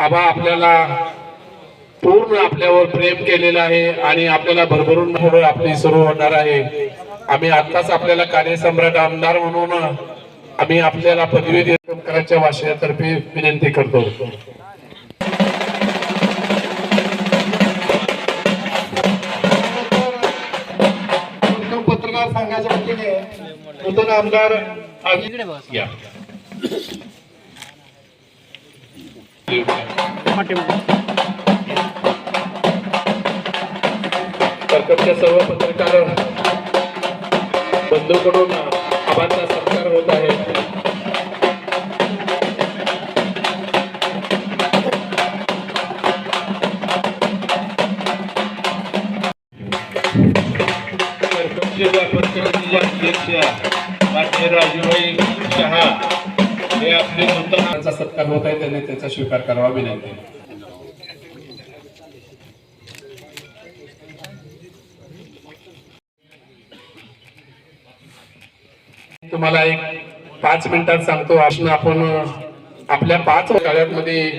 आबा आपल्याला पूर्ण आपल्यावर प्रेम केलेलं आहे आणि आपल्याला भरभरून पुढे आपली सुरू होणार आहे. आम्ही आत्ताच आपल्याला कार्यसम्राट आमदार म्हणून आम्ही आपल्याला पदवी देशकरांच्या वाशियातर्फे विनंती करतो. उत्तम पत्रकार संघाच्या वतीने नूतन आमदार कर्कटच्या सर्व पत्रकार बंधूकडून आबांचा सत्कार होत आहे. कर्कटचे पत्रकारांचे अध्यक्ष मान्य राजूभाई शहा हे आपले त्यांचा सत्कार होत आहे त्यांनी त्याचा स्वीकार करावा विनंती. तुम्हाला एक पाच मिनिटात सांगतो आपण आपण आपल्या पाच गाड्यांमध्ये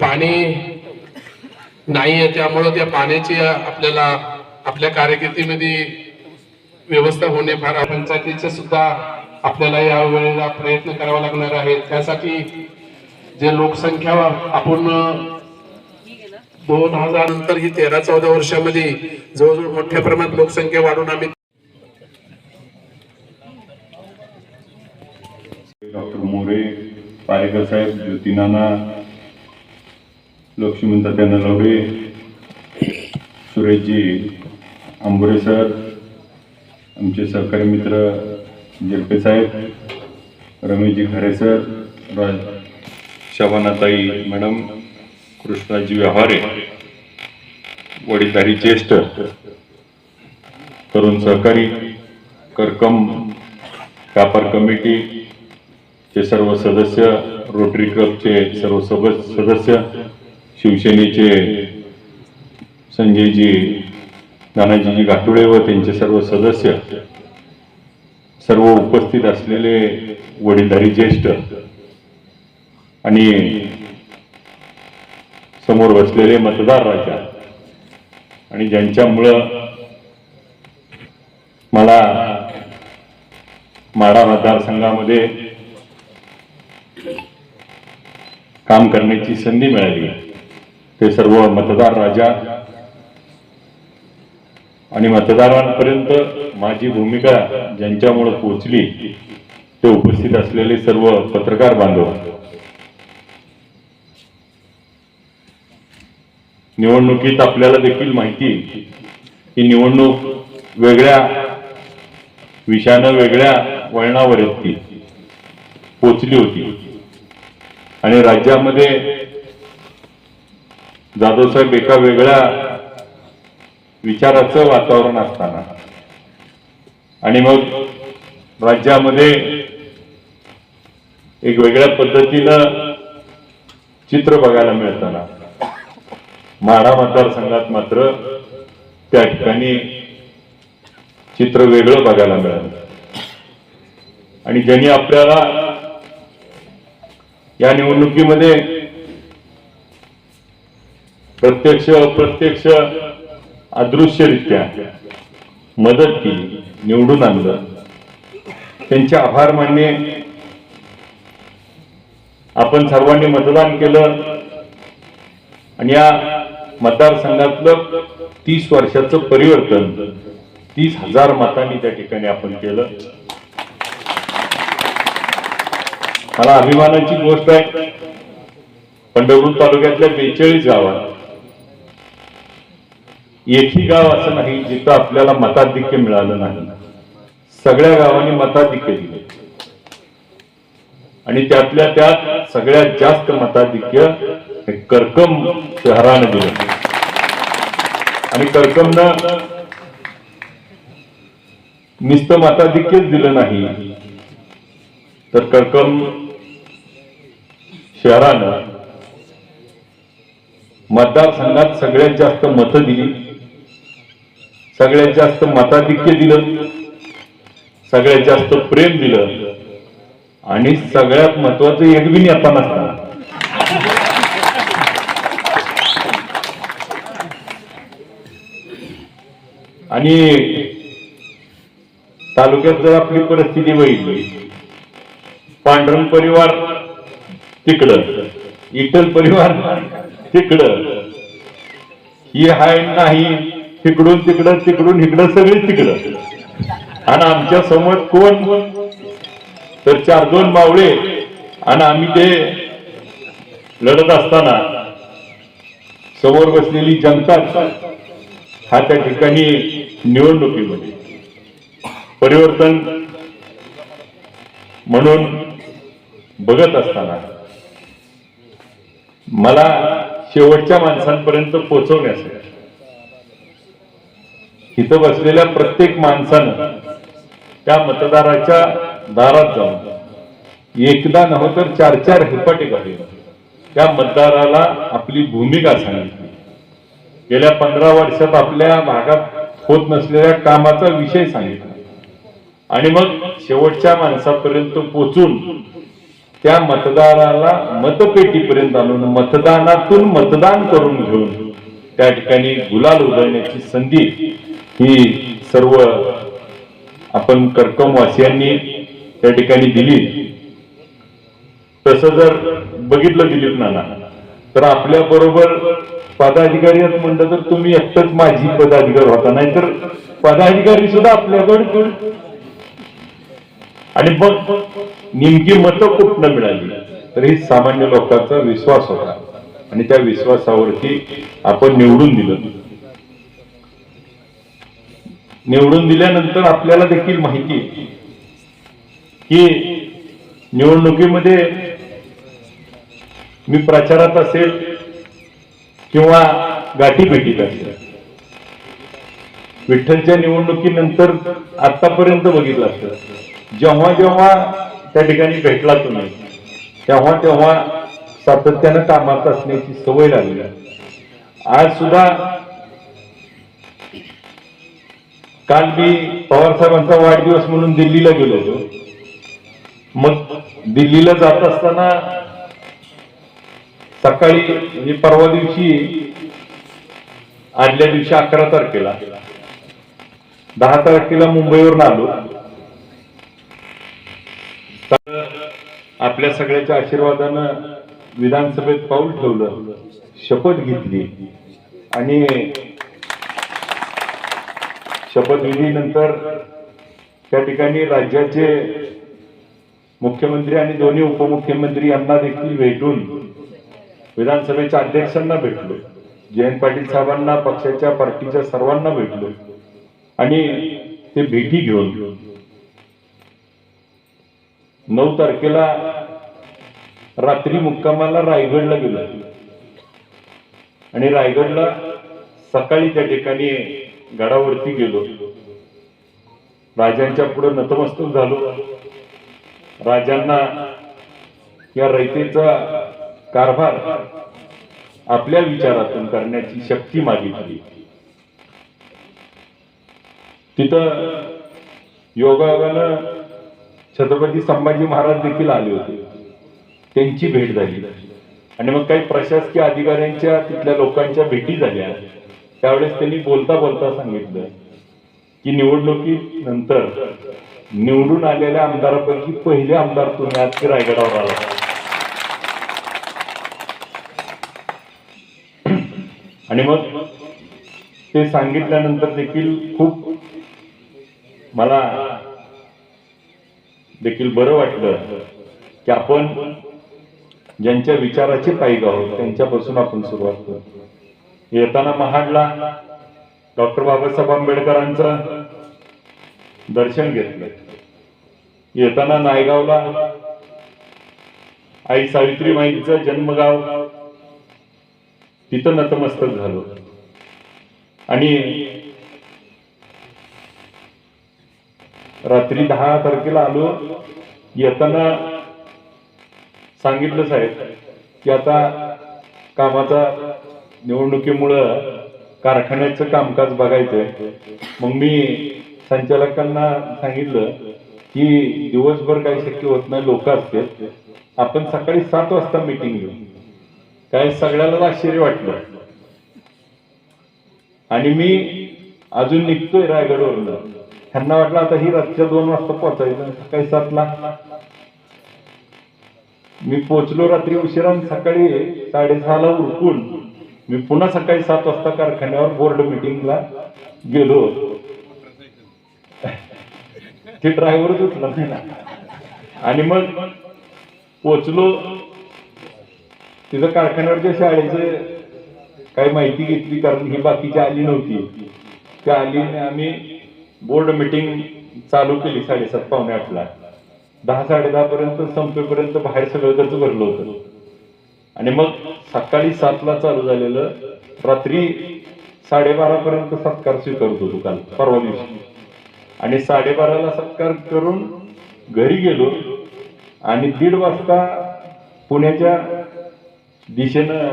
पाणी नाहीये त्यामुळं त्या पाण्याची आपल्याला आपल्या कार्यकिर्दीमध्ये व्यवस्था होणे फार पंचायतीचे सुद्धा आपल्याला या वेळेला प्रयत्न करावा लागणार आहे. त्यासाठी जे लोकसंख्या आपण दोन हजार नंतर ही तेरा चौदा वर्षामध्ये जवळजवळ मोठ्या प्रमाणात लोकसंख्या वाढून आम्ही डॉक्टर मोरे पारेकर साहेब ज्योती नाना लक्ष्मण लवडे सुरेशजी आंबोरे सर आमचे सहकारी मित्र जेरपे साहेब रमेशजी खरे सर राज शबानाताई मॅडम कृष्णाजी व्यवहारे वडीलधारी ज्येष्ठ तरुण सहकारी करकम व्यापार कमिटी चे सर्व सदस्य रोटरी क्लबचे सर्व सब सदस्य शिवसेनेचे संजयजी नानाजीजी घाटुळे व त्यांचे सर्व सदस्य सर्व उपस्थित असलेले वडीलधारी ज्येष्ठ आणि समोर बसलेले मतदार राजा आणि ज्यांच्यामुळं मला माडा मतदारसंघामध्ये काम करण्याची संधी मिळाली. ते सर्व मतदार राजा आणि मतदारांपर्यंत माझी भूमिका ज्यांच्यामुळे पोचली ते उपस्थित असलेले सर्व पत्रकार बांधव. निवडणुकीत आपल्याला देखील माहिती की निवडणूक वेगळ्या विषयानं वेगळ्या वळणावर येत पोचली होती. आणि राज्यामध्ये जाधव साहेब एका वेगळ्या विचाराचं वातावरण असताना आणि मग राज्यामध्ये एक वेगळ्या पद्धतीनं चित्र बघायला मिळताना माढा मतदारसंघात मात्र त्या ठिकाणी चित्र वेगळं बघायला मिळालं. आणि ज्यांनी आपल्याला या निवडणुकीमध्ये प्रत्यक्ष अप्रत्यक्ष अदृश्यरित्या मदत केली निवडून आणलं. त्यांचे आभार मानणे आपण सर्वांनी मतदान केलं. आणि या मतदारसंघातलं तीस वर्षाचं परिवर्तन तीस हजार मतांनी त्या ठिकाणी आपण केलं. मला अभिमानाची गोष्ट आहे पंढरपूर तालुक्यातल्या बेचाळीस गावात एकही गाव असं नाही जिथं आपल्याला मताधिक्य मिळालं नाही. सगळ्या गावांनी मताधिक्य दिले. आणि त्यातल्या त्यात सगळ्यात जास्त मताधिक्य हे करकम शहरानं दिलं. आणि करकमनं नुसतं मताधिक्यच दिलं नाही तर करकम शहरानं मतदारसंघात सगळ्यात जास्त मतं दिली. सगळ्यात जास्त मताधिक्य दिलं. सगळ्यात जास्त प्रेम दिलं. आणि सगळ्यात महत्वाचं एक आपण नेता आणि तालुक्यात जर आपली परिस्थिती बघितली पांढरण परिवार तिकडं इटल परिवार तिकडं. ही हाय नाही तिकडून तिकडं तिकडून इकडं सगळी तिकडं. आणि आमच्यासमोर कोण? तर चार दोन मावळे. आणि आम्ही ते लढत असताना समोर बसलेली जनता हा त्या ठिकाणी निवडणुकीमध्ये. परिवर्तन म्हणून बघत असताना मला शेवटच्या माणसांपर्यंत पोहोचवण्यासाठी इथं बसलेल्या प्रत्येक माणसानं त्या मतदाराच्या दारात जाऊन एकदा नव्ह तर चार चार हिपाटे काढले त्या मतदाराला आपली भूमिका सांगितली. गेल्या पंधरा वर्षात आपल्या भागात होत नसलेल्या कामाचा विषय सांगितला. आणि मग शेवटच्या माणसापर्यंत पोचून त्या मतदाराला मतपेटीपर्यंत आणून मतदानातून मतदान करून घेऊन त्या ठिकाणी गुलाल उधळण्याची संधी ही सर्व आपण कर्कमवासियांनी त्या ठिकाणी दिली. तसं जर बघितलं दिलीप नाना तर आपल्या बरोबर पदाधिकारी म्हणलं तर तुम्ही एकटंच माझी पदाधिकारी होता नाहीतर पदाधिकारी सुद्धा आपल्याकडे आणि मग नेमकी मतं कुठनं मिळाली? तर ही सामान्य लोकांचा विश्वास होता. आणि त्या विश्वासावरती आपण निवडून दिलं. निवडून दिल्यानंतर आपल्याला देखील माहिती की निवडणुकीमध्ये मी प्रचारात असेल किंवा गाठीभेटीत असेल. विठ्ठलच्या निवडणुकीनंतर आतापर्यंत बघितलं असतं. जेव्हा जेव्हा त्या ठिकाणी भेटला तुम्ही. तेव्हा तेव्हा सातत्यानं कामात असण्याची सवय लागली. आज सुद्धा काल मी पवार साहेबांचा वाढदिवस म्हणून दिल्लीला गेलो होतो. मग दिल्लीला जात असताना सकाळी म्हणजे परवा दिवशी आदल्या दिवशी अकरा तारखेला दहा तारखेला मुंबईवरून आलो. आपल्या सगळ्याच्या आशीर्वादानं विधानसभेत पाऊल ठेवलं शपथ घेतली. आणि शपथविधीनंतर त्या ठिकाणी राज्याचे मुख्यमंत्री आणि दोन्ही उपमुख्यमंत्री यांना देखील भेटून विधानसभेच्या अध्यक्षांना भेटलो. जयंत पाटील साहेबांना पक्षाच्या पार्टीच्या सर्वांना भेटलो. आणि ते भेटी घेऊन नऊ तारखेला रात्री मुक्कामाला रायगडला गेलो. आणि रायगडला सकाळी त्या ठिकाणी गडावरती गेलो. राजांच्या पुढे नतमस्तक झालो. राजांना या रयतेचा कारभार आपल्या विचारातून करण्याची शक्ती मागितली. तिथं योगायोगानं छत्रपती संभाजी महाराज देखील आले होते. त्यांची भेट झाली. आणि मग काही प्रशासकीय अधिकाऱ्यांच्या तिथल्या लोकांच्या भेटी झाल्या. त्यावेळेस त्यांनी बोलता बोलता सांगितलं की निवडणुकी नंतर निवडून आलेल्या आमदारापैकी पहिले आमदार तुम्ही आज की रायगडावर आला आणि मग ते सांगितल्यानंतर देखील खूप मला देखील बरं वाटलं की आपण ज्यांच्या विचाराचे पायी आहोत त्यांच्यापासून आपण सुरुवात करतो येताना महाडला डॉक्टर बाबासाहेब आंबेडकरांचं दर्शन घेतलं. येताना नायगावला आई सावित्रीबाईंचं जन्मगाव तिथं नतमस्तक झालो. आणि रात्री दहा तारखेला आलो. येताना सांगितलं साहेब की आता कामाचा निवडणुकीमुळं कारखान्याचं कामकाज बघायचंय. मग मी संचालकांना सांगितलं की दिवसभर काही शक्य होत नाही लोक असते आपण सकाळी सात वाजता मीटिंग घेऊ. काय सगळ्याला आश्चर्य वाटलं. आणि मी अजून निघतोय रायगडवरनं. ह्यांना वाटलं आता ही रातच्या दोन वाजता पोहोचायचं. सकाळी सातला मी पोचलो रात्री उशिरा सकाळी साडेसहाला उरकून मी पुन्हा सकाळी सात वाजता कारखान्यावर बोर्ड मिटिंगला गेलो. ते ड्रायव्हरच उठला नाही ना. आणि मग पोचलो तिथं कारखान्यावरच्या शाळेचे काही माहिती घेतली कारण ही बाकीची आली नव्हती. त्या आलीने आम्ही बोर्ड मिटिंग चालू केली साडेसात पावणे आठला. दहा साडेदहा पर्यंत संपेपर्यंत बाहेर सगळं गच भरलं होतं. आणि मग सकाळी सातला चालू झालेलं रात्री साडेबारा पर्यंत सत्कार स्वीकारत होतो काल परवा दिवशी. आणि साडेबाराला सत्कार करून घरी गेलो आणि दीड वाजता पुण्याच्या दिशेनं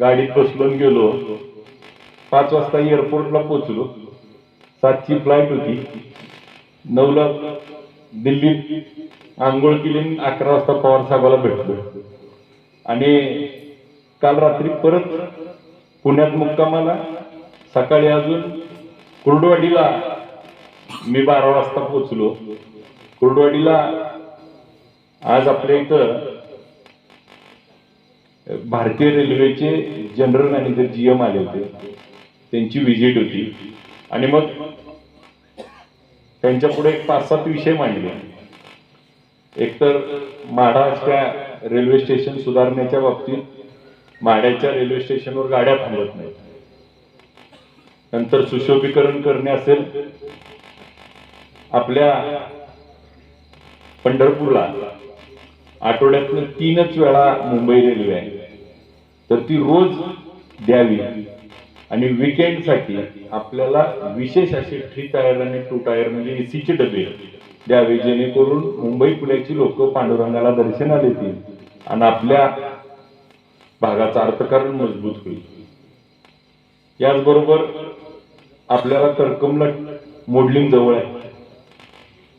गाडीत बसलो गेलो. पाच वाजता एअरपोर्टला पोचलो. सातची फ्लाईट होती. नऊला दिल्लीत आंघोळ केली अकरा वाजता पवार साहेबाला भेटलो. आणि काल रात्री परत पुण्यात मुक्कामाला. सकाळी अजून कुर्डवाडीला मी बारा वाजता पोहोचलो. कुर्डवाडीला आज आपल्या इथं भारतीय रेल्वेचे जनरल मॅनेजर जी एम आले होते. त्यांची व्हिजिट होती. आणि मग त्यांच्या पुढे एक पाच सात विषय मांडले. एकतर माढाच्या रेल्वे स्टेशन सुधारण्याच्या बाबतीत माढ्याच्या रेल्वे स्टेशनवर गाड्या थांबत नाहीत. नंतर सुशोभीकरण करणे असेल आपल्या पंढरपूरला आठवड्यातनं तीनच वेळा मुंबई रेल्वे आहे. तर ती रोज द्यावी. आणि विकेंडसाठी आपल्याला विशेष असे थ्री टायर आणि टू टायर म्हणजे एसीचे डबे द्यावे जेणेकरून मुंबई पुण्याची लोक पांडुरंगाला दर्शनाला येतील आणि आपल्या भागाचं अर्थकारण मजबूत होईल. याचबरोबर आपल्याला करकमला मोडलिंग जवळ आहे.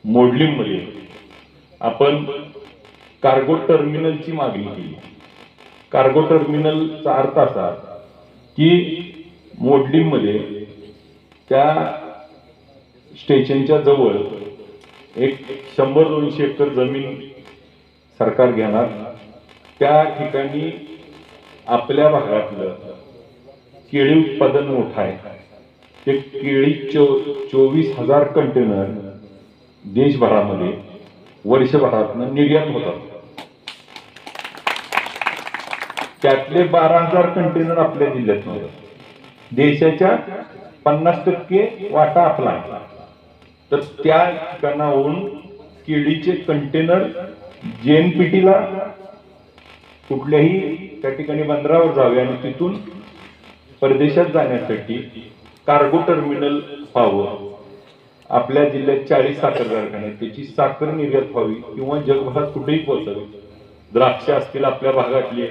मोडलिंगमध्ये आपण कार्गो टर्मिनलची मागणी केली. कार्गो टर्मिनलचा अर्थ असा की मोडलिंगमध्ये त्या स्टेशनच्या जवळ एक शंभर दोनशे एकर जमीन सरकार घेणार. त्या ठिकाणी आपल्या भागातलं केळी उत्पादन मोठं आहे. ते केळी चो चोवीस हजार कंटेनर देशभरामध्ये वर्षभरातनं निर्यात होतात. त्यातले बारा हजार कंटेनर आपल्या जिल्ह्यात होतात. देशाच्या पन्नास टक्के वाटा आपला तर त्या ठिकाणाहून केळीचे कंटेनर जेएनपीटीला कुठल्याही त्या ठिकाणी बंदरावर जावे आणि तिथून परदेशात जाण्यासाठी कार्गो टर्मिनल व्हावं. आपल्या जिल्ह्यात चाळीस साखर कारखाने आहेत. त्याची साखर निर्यात व्हावी किंवा जगभरात कुठेही पोहोचावी. द्राक्ष असतील आपल्या भागातले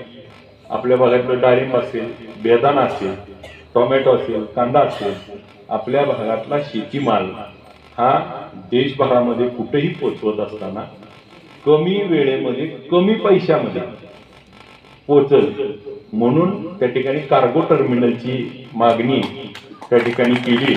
आपल्या भागातलं डाळिंब असेल बेदाना असेल टोमॅटो असेल कांदा असेल आपल्या भागातला शेतीमाल हा देशभरामध्ये कुठेही पोचवत असताना कमी वेळेमध्ये कमी पैशामध्ये पोचल. म्हणून त्या ठिकाणी कार्गो टर्मिनलची मागणी त्या ठिकाणी केली.